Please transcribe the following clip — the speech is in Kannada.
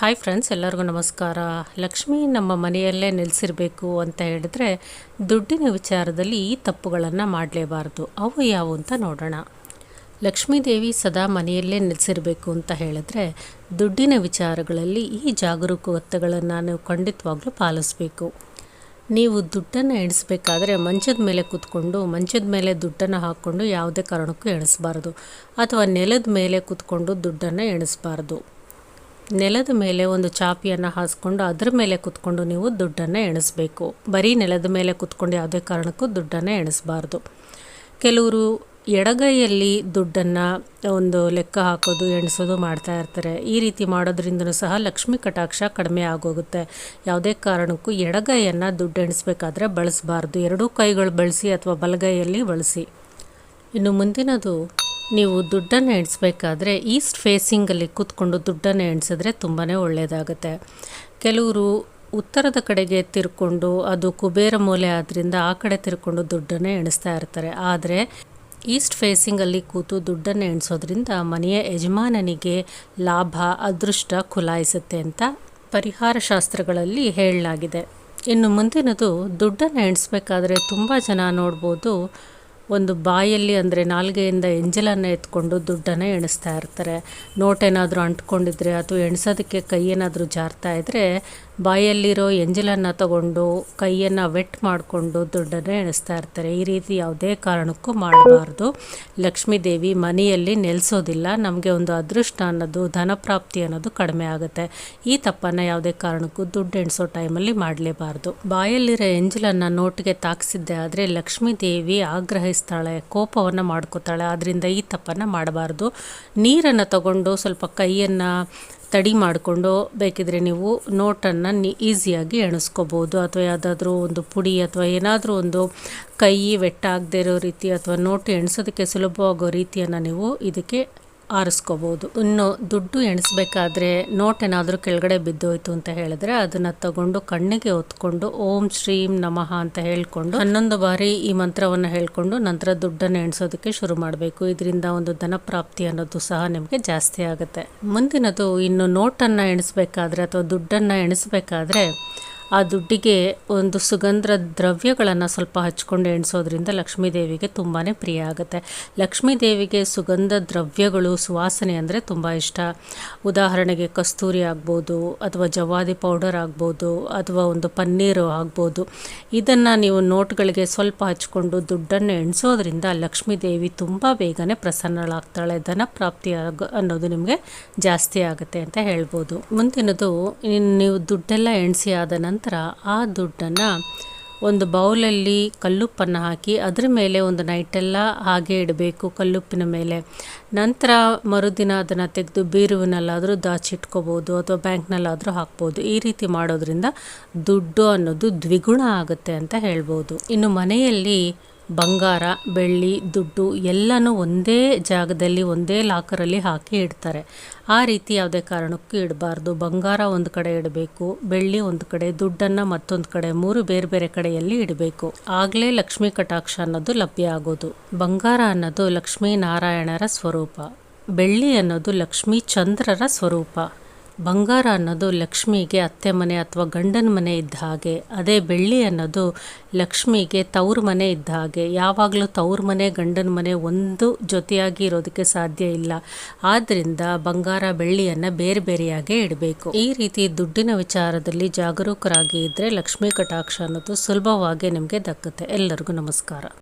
ಹಾಯ್ ಫ್ರೆಂಡ್ಸ್ ಎಲ್ಲರಿಗೂ ನಮಸ್ಕಾರ. ಲಕ್ಷ್ಮಿ ನಮ್ಮ ಮನೆಯಲ್ಲೇ ನೆಲೆಸಿರಬೇಕು ಅಂತ ಹೇಳಿದ್ರೆ ದುಡ್ಡಿನ ವಿಚಾರದಲ್ಲಿ ಈ ತಪ್ಪುಗಳನ್ನು ಮಾಡಲೇಬಾರ್ದು. ಅವು ಯಾವುವು ಅಂತ ನೋಡೋಣ. ಲಕ್ಷ್ಮೀದೇವಿ ಸದಾ ಮನೆಯಲ್ಲೇ ನೆಲೆಸಿರಬೇಕು ಅಂತ ಹೇಳಿದ್ರೆ ದುಡ್ಡಿನ ವಿಚಾರಗಳಲ್ಲಿ ಈ ಜಾಗರೂಕತೆಗಳನ್ನು ನೀವು ಖಂಡಿತವಾಗ್ಲೂ ಪಾಲಿಸಬೇಕು. ನೀವು ದುಡ್ಡನ್ನು ಎಣಿಸಬೇಕಾದ್ರೆ ಮಂಚದ ಮೇಲೆ ಕೂತ್ಕೊಂಡು, ಮಂಚದ ಮೇಲೆ ದುಡ್ಡನ್ನು ಹಾಕ್ಕೊಂಡು ಯಾವುದೇ ಕಾರಣಕ್ಕೂ ಎಣಿಸ್ಬಾರ್ದು. ಅಥವಾ ನೆಲದ ಮೇಲೆ ಕೂತ್ಕೊಂಡು ದುಡ್ಡನ್ನು ಎಣಿಸ್ಬಾರ್ದು. ನೆಲದ ಮೇಲೆ ಒಂದು ಚಾಪಿಯನ್ನು ಹಾಸ್ಕೊಂಡು ಅದ್ರ ಮೇಲೆ ಕುತ್ಕೊಂಡು ನೀವು ದುಡ್ಡನ್ನು ಎಣಿಸ್ಬೇಕು. ಬರೀ ನೆಲದ ಮೇಲೆ ಕುತ್ಕೊಂಡು ಯಾವುದೇ ಕಾರಣಕ್ಕೂ ದುಡ್ಡನ್ನು ಎಣಿಸ್ಬಾರ್ದು. ಕೆಲವರು ಎಡಗೈಯಲ್ಲಿ ದುಡ್ಡನ್ನು ಒಂದು ಲೆಕ್ಕ ಹಾಕೋದು, ಎಣಿಸೋದು ಮಾಡ್ತಾ ಇರ್ತಾರೆ. ಈ ರೀತಿ ಮಾಡೋದ್ರಿಂದನೂ ಸಹ ಲಕ್ಷ್ಮಿ ಕಟಾಕ್ಷ ಕಡಿಮೆ ಆಗೋಗುತ್ತೆ. ಯಾವುದೇ ಕಾರಣಕ್ಕೂ ಎಡಗೈಯನ್ನು ದುಡ್ಡು ಎಣಿಸ್ಬೇಕಾದ್ರೆ ಬಳಸಬಾರ್ದು. ಎರಡೂ ಕೈಗಳು ಬಳಸಿ ಅಥವಾ ಬಲಗೈಯಲ್ಲಿ ಬಳಸಿ. ಇನ್ನು ಮುಂದಿನದು ನೀವು ದುಡ್ಡನ್ನು ಎಣಿಸ್ಬೇಕಾದ್ರೆ ಈಸ್ಟ್ ಫೇಸಿಂಗಲ್ಲಿ ಕೂತ್ಕೊಂಡು ದುಡ್ಡನ್ನು ಎಣಿಸಿದ್ರೆ ತುಂಬಾ ಒಳ್ಳೆಯದಾಗುತ್ತೆ ಕೆಲವರು ಉತ್ತರದ ಕಡೆಗೆ ತಿರ್ಕೊಂಡು ಅದು ಕುಬೇರ ಮೂಲೆ ಆದ್ದರಿಂದ ಆ ಕಡೆ ತಿರ್ಕೊಂಡು ದುಡ್ಡನ್ನು ಎಣಿಸ್ತಾ ಇರ್ತಾರೆ. ಆದರೆ ಈಸ್ಟ್ ಫೇಸಿಂಗಲ್ಲಿ ಕೂತು ದುಡ್ಡನ್ನು ಎಣಿಸೋದ್ರಿಂದ ಮನೆಯ ಯಜಮಾನನಿಗೆ ಲಾಭ, ಅದೃಷ್ಟ ಖುಲಾಯಿಸುತ್ತೆ ಅಂತ ಪರಿಹಾರ ಶಾಸ್ತ್ರಗಳಲ್ಲಿ ಹೇಳಲಾಗಿದೆ. ಇನ್ನು ಮುಂದಿನದು, ದುಡ್ಡನ್ನು ಎಣಿಸ್ಬೇಕಾದ್ರೆ ತುಂಬ ಜನ ನೋಡ್ಬೋದು ಒಂದು ಬಾಯಲ್ಲಿ ಅಂದರೆ ನಾಲ್ಗೆಯಿಂದ ಎಂಜಲನ್ನು ಎತ್ಕೊಂಡು ದುಡ್ಡನ್ನು ಎಣಿಸ್ತಾ ಇರ್ತಾರೆ. ನೋಟ್ ಏನಾದರೂ ಅಂಟ್ಕೊಂಡಿದ್ರೆ ಅಥವಾ ಎಣಿಸೋದಕ್ಕೆ ಕೈ ಏನಾದರೂ ಜಾರ್ತಾ ಇದ್ದರೆ ಬಾಯಲ್ಲಿರೋ ಎಂಜಲನ್ನು ತಗೊಂಡು ಕೈಯನ್ನು ವೆಟ್ ಮಾಡಿಕೊಂಡು ದುಡ್ಡನ್ನು ಎಣಿಸ್ತಾ ಇರ್ತಾರೆ. ಈ ರೀತಿ ಯಾವುದೇ ಕಾರಣಕ್ಕೂ ಮಾಡಬಾರ್ದು. ಲಕ್ಷ್ಮೀದೇವಿ ಮನೆಯಲ್ಲಿ ನೆಲೆಸೋದಿಲ್ಲ. ನಮಗೆ ಒಂದು ಅದೃಷ್ಟ ಅನ್ನೋದು, ಧನಪ್ರಾಪ್ತಿ ಅನ್ನೋದು ಕಡಿಮೆ ಆಗುತ್ತೆ. ಈ ತಪ್ಪನ್ನು ಯಾವುದೇ ಕಾರಣಕ್ಕೂ ದುಡ್ಡು ಎಣಿಸೋ ಟೈಮಲ್ಲಿ ಮಾಡಲೇಬಾರ್ದು. ಬಾಯಲ್ಲಿರೋ ಎಂಜಲನ್ನು ನೋಟಿಗೆ ತಾಕ್ಸಿದ್ದೆ ಆದರೆ ಲಕ್ಷ್ಮೀದೇವಿ ಆಗ್ರಹಿಸ್ತಾಳೆ, ಕೋಪವನ್ನು ಮಾಡ್ಕೋತಾಳೆ. ಆದ್ದರಿಂದ ಈ ತಪ್ಪನ್ನು ಮಾಡಬಾರ್ದು. ನೀರನ್ನು ತಗೊಂಡು ಸ್ವಲ್ಪ ಕೈಯನ್ನು ತಡಿ ಮಾಡಿಕೊಂಡು ಬೇಕಿದ್ರೆ ನೀವು ನೋಟನ್ನು ನೀ, ಈಸಿಯಾಗಿ ಎಣಿಸ್ಕೋಬೋದು. ಅಥವಾ ಯಾವುದಾದ್ರೂ ಒಂದು ಪುಡಿ ಅಥವಾ ಏನಾದರೂ ಒಂದು ಕೈ ಇರೋ ರೀತಿ ಅಥವಾ ನೋಟು ಎಣಿಸೋದಕ್ಕೆ ಸುಲಭವಾಗೋ ರೀತಿಯನ್ನು ನೀವು ಇದಕ್ಕೆ ಆರಿಸ್ಕೋಬೋದು. ಇನ್ನು ದುಡ್ಡು ಎಣಿಸ್ಬೇಕಾದ್ರೆ ನೋಟ್ ಏನಾದರೂ ಕೆಳಗಡೆ ಬಿದ್ದೋಯ್ತು ಅಂತ ಹೇಳಿದ್ರೆ ಅದನ್ನು ತಗೊಂಡು ಕಣ್ಣಿಗೆ ಹೊತ್ಕೊಂಡು ಓಂ ಶ್ರೀಂ ನಮಃ ಅಂತ ಹೇಳ್ಕೊಂಡು ಹನ್ನೊಂದು ಬಾರಿ ಈ ಮಂತ್ರವನ್ನು ಹೇಳ್ಕೊಂಡು ನಂತರ ದುಡ್ಡನ್ನು ಎಣಿಸೋದಕ್ಕೆ ಶುರು ಮಾಡಬೇಕು. ಇದರಿಂದ ಒಂದು ಧನ ಪ್ರಾಪ್ತಿ ಅನ್ನೋದು ಸಹ ನಿಮಗೆ ಜಾಸ್ತಿ ಆಗುತ್ತೆ. ಮುಂದಿನದು ಇನ್ನು ನೋಟನ್ನು ಎಣಿಸ್ಬೇಕಾದ್ರೆ ಅಥವಾ ದುಡ್ಡನ್ನು ಎಣಿಸ್ಬೇಕಾದ್ರೆ ಆ ದುಡ್ಡಿಗೆ ಒಂದು ಸುಗಂಧ ದ್ರವ್ಯಗಳನ್ನು ಸ್ವಲ್ಪ ಹಚ್ಕೊಂಡು ಎಣಿಸೋದ್ರಿಂದ ಲಕ್ಷ್ಮೀ ದೇವಿಗೆ ತುಂಬಾ ಪ್ರಿಯ ಆಗುತ್ತೆ. ಲಕ್ಷ್ಮೀ ದೇವಿಗೆ ಸುಗಂಧ ದ್ರವ್ಯಗಳು, ಸುವಾಸನೆ ಅಂದರೆ ತುಂಬ ಇಷ್ಟ. ಉದಾಹರಣೆಗೆ ಕಸ್ತೂರಿ ಆಗ್ಬೋದು, ಅಥವಾ ಜವಾದಿ ಪೌಡರ್ ಆಗ್ಬೋದು, ಅಥವಾ ಒಂದು ಪನ್ನೀರು ಆಗ್ಬೋದು. ಇದನ್ನು ನೀವು ನೋಟ್ಗಳಿಗೆ ಸ್ವಲ್ಪ ಹಚ್ಕೊಂಡು ದುಡ್ಡನ್ನು ಎಣಿಸೋದ್ರಿಂದ ಲಕ್ಷ್ಮೀ ದೇವಿ ತುಂಬ ಬೇಗನೆ ಪ್ರಸನ್ನಳಾಗ್ತಾಳೆ. ಧನ ಪ್ರಾಪ್ತಿ ಅನ್ನೋದು ನಿಮಗೆ ಜಾಸ್ತಿ ಆಗುತ್ತೆ ಅಂತ ಹೇಳ್ಬೋದು. ಮುಂದಿನದು ನೀವು ದುಡ್ಡೆಲ್ಲ ಎಣಿಸಿ ಆದ ನಂತರ ನಂತರ ಆ ದುಡ್ಡನ್ನು ಒಂದು ಬೌಲಲ್ಲಿ ಕಲ್ಲುಪ್ಪನ್ನು ಹಾಕಿ ಅದರ ಮೇಲೆ ಒಂದು ನೈಟೆಲ್ಲ ಹಾಗೆ ಇಡಬೇಕು ಕಲ್ಲುಪ್ಪಿನ ಮೇಲೆ. ನಂತರ ಮರುದಿನ ಅದನ್ನು ತೆಗೆದು ಬೀರುವಿನಲ್ಲಾದರೂ ದಾಚಿಟ್ಕೋಬೋದು ಅಥವಾ ಬ್ಯಾಂಕ್ನಲ್ಲಾದರೂ ಹಾಕ್ಬೋದು. ಈ ರೀತಿ ಮಾಡೋದ್ರಿಂದ ದುಡ್ಡು ಅನ್ನೋದು ದ್ವಿಗುಣ ಆಗುತ್ತೆ ಅಂತ ಹೇಳ್ಬೋದು. ಇನ್ನು ಮನೆಯಲ್ಲಿ ಬಂಗಾರ, ಬೆಳ್ಳಿ, ದುಡ್ಡು ಎಲ್ಲನೂ ಒಂದೇ ಜಾಗದಲ್ಲಿ, ಒಂದೇ ಲಾಕರಲ್ಲಿ ಹಾಕಿ ಇಡ್ತಾರೆ. ಆ ರೀತಿ ಯಾವುದೇ ಕಾರಣಕ್ಕೂ ಇಡಬಾರ್ದು. ಬಂಗಾರ ಒಂದು ಕಡೆ ಇಡಬೇಕು, ಬೆಳ್ಳಿ ಒಂದು ಕಡೆ, ದುಡ್ಡನ್ನು ಮತ್ತೊಂದು ಕಡೆ, ಮೂರು ಬೇರೆ ಬೇರೆ ಕಡೆಯಲ್ಲಿ ಇಡಬೇಕು. ಆಗಲೇ ಲಕ್ಷ್ಮೀ ಕಟಾಕ್ಷ ಅನ್ನೋದು ಲಭ್ಯ ಆಗೋದು. ಬಂಗಾರ ಅನ್ನೋದು ಲಕ್ಷ್ಮೀ ನಾರಾಯಣರ ಸ್ವರೂಪ. ಬೆಳ್ಳಿ ಅನ್ನೋದು ಲಕ್ಷ್ಮೀ ಚಂದ್ರರ ಸ್ವರೂಪ. ಬಂಗಾರ ಅನ್ನೋದು ಲಕ್ಷ್ಮಿಗೆ ಅತ್ತೆ ಮನೆ ಅಥವಾ ಗಂಡನ ಮನೆ ಇದ್ದ ಹಾಗೆ, ಅದೇ ಬೆಳ್ಳಿ ಅನ್ನೋದು ಲಕ್ಷ್ಮಿಗೆ ತವ್ರ ಮನೆ ಇದ್ದ ಹಾಗೆ. ಯಾವಾಗಲೂ ತವ್ರ ಮನೆ, ಗಂಡನ ಮನೆ ಒಂದು ಜೊತೆಯಾಗಿ ಇರೋದಕ್ಕೆ ಸಾಧ್ಯ ಇಲ್ಲ. ಆದ್ದರಿಂದ ಬಂಗಾರ, ಬೆಳ್ಳಿಯನ್ನು ಬೇರೆ ಬೇರೆಯಾಗೇ ಇಡಬೇಕು. ಈ ರೀತಿ ದುಡ್ಡಿನ ವಿಚಾರದಲ್ಲಿ ಜಾಗರೂಕರಾಗಿ ಇದ್ದರೆ ಲಕ್ಷ್ಮೀ ಕಟಾಕ್ಷ ಅನ್ನೋದು ಸುಲಭವಾಗಿ ನಿಮಗೆ ದಕ್ಕುತ್ತೆ. ಎಲ್ಲರಿಗೂ ನಮಸ್ಕಾರ.